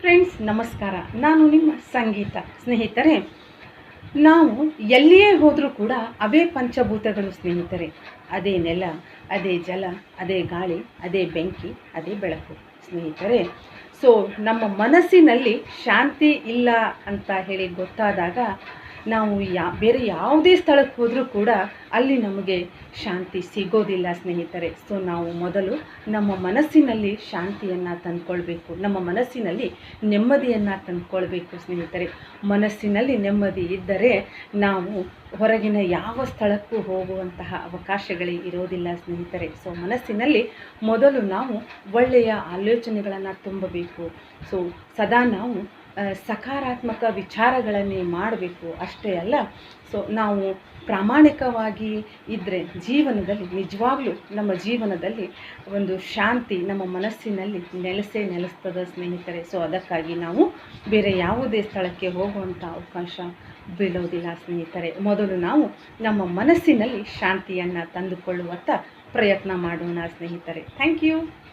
Friends ನಮಸ್ಕಾರ. ನಾನು ನಿಮ್ಮ ಸಂಗೀತ ಸ್ನೇಹಿತರೆ. ನಾವು ಎಲ್ಲಿಯೇ ಹೋದರೂ ಕೂಡ ಅವೇ ಪಂಚಭೂತಗಳು ಸ್ನೇಹಿತರೆ. ಅದೇ ನೆಲ, ಅದೇ ಜಲ, ಅದೇ ಗಾಳಿ, ಅದೇ ಬೆಂಕಿ, ಅದೇ ಬೆಳಕು ಸ್ನೇಹಿತರೆ. ಸೊ ನಮ್ಮ ಮನಸ್ಸಿನಲ್ಲಿ ಶಾಂತಿ ಇಲ್ಲ ಅಂತ ಹೇಳಿ ಗೊತ್ತಾದಾಗ ನಾವು ಯಾ, ಬೇರೆ ಯಾವುದೇ ಸ್ಥಳಕ್ಕೆ ಹೋದರೂ ಕೂಡ ಅಲ್ಲಿ ನಮಗೆ ಶಾಂತಿ ಸಿಗೋದಿಲ್ಲ ಸ್ನೇಹಿತರೆ. ಸೊ ನಾವು ಮೊದಲು ನಮ್ಮ ಮನಸ್ಸಿನಲ್ಲಿ ಶಾಂತಿಯನ್ನು ತಂದ್ಕೊಳ್ಬೇಕು. ನಮ್ಮ ಮನಸ್ಸಿನಲ್ಲಿ ನೆಮ್ಮದಿಯನ್ನು ತಂದ್ಕೊಳ್ಬೇಕು ಸ್ನೇಹಿತರೆ. ಮನಸ್ಸಿನಲ್ಲಿ ನೆಮ್ಮದಿ ಇದ್ದರೆ ನಾವು ಹೊರಗಿನ ಯಾವ ಸ್ಥಳಕ್ಕೂ ಹೋಗುವಂತಹ ಅವಕಾಶಗಳೇ ಇರೋದಿಲ್ಲ ಸ್ನೇಹಿತರೆ. ಸೊ ಮನಸ್ಸಿನಲ್ಲಿ ಮೊದಲು ನಾವು ಒಳ್ಳೆಯ ಆಲೋಚನೆಗಳನ್ನು ತುಂಬಬೇಕು. ಸೊ ಸದಾ ನಾವು ಸಕಾರಾತ್ಮಕ ವಿಚಾರಗಳನ್ನೇ ಮಾಡಬೇಕು. ಅಷ್ಟೇ ಅಲ್ಲ ಸೊ ನಾವು ಪ್ರಾಮಾಣಿಕವಾಗಿ ಇದ್ದರೆ ಜೀವನದಲ್ಲಿ, ನಿಜವಾಗ್ಲೂ ನಮ್ಮ ಜೀವನದಲ್ಲಿ ಒಂದು ಶಾಂತಿ ನಮ್ಮ ಮನಸ್ಸಿನಲ್ಲಿ ನೆಲೆಸೇ ನೆಲೆಸ್ತದ ಸ್ನೇಹಿತರೆ. ಸೊ ಅದಕ್ಕಾಗಿ ನಾವು ಬೇರೆ ಯಾವುದೇ ಸ್ಥಳಕ್ಕೆ ಹೋಗುವಂಥ ಅವಕಾಶ ಬೀಳೋದಿಲ್ಲ ಸ್ನೇಹಿತರೆ. ಮೊದಲು ನಾವು ನಮ್ಮ ಮನಸ್ಸಿನಲ್ಲಿ ಶಾಂತಿಯನ್ನು ತಂದುಕೊಳ್ಳುವತ್ತ ಪ್ರಯತ್ನ ಮಾಡೋಣ ಸ್ನೇಹಿತರೆ. Thank you